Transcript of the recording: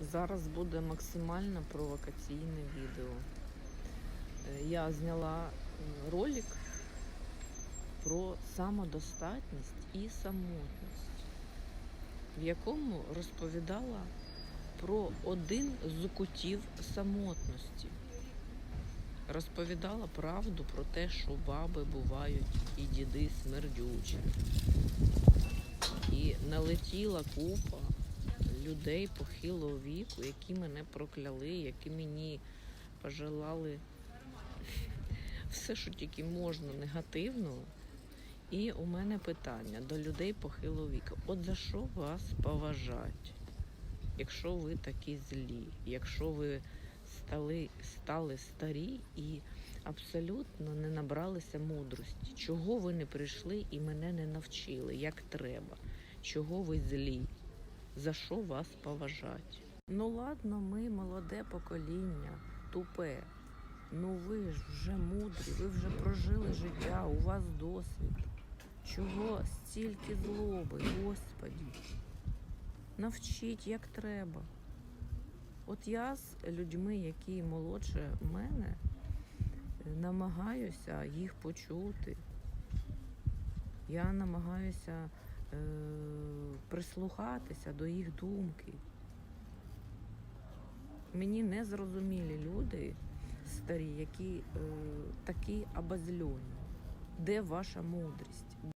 Зараз буде максимально провокаційне відео. Е, Я зняла е, ролик про самодостатність і самотність, в якому розповідала про один з кутів самотності. Розповідала правду про те, що баби бувають і діди смердючі. І налетіла купа людей похилого віку, які мене прокляли, які мені пожелали все, що тільки можна негативного. І у мене питання до людей похилого віку. От за що вас поважать, якщо ви такі злі, якщо ви стали, стали старі і абсолютно не набралися мудрості, чого ви не прийшли і мене не навчили, як треба, чого ви злі, за що вас поважать? Ну ладно, ми молоде покоління, тупе. Ну ви ж вже мудрі, ви вже прожили життя, у вас досвід. Чого стільки злоби, Господі? Навчіть, як треба. От я з людьми, які молодше мене, намагаюся їх почути. Я намагаюся прислухатися до їх думки. Мені незрозумілі люди старі, які е, такі обозльоні. Де ваша мудрість?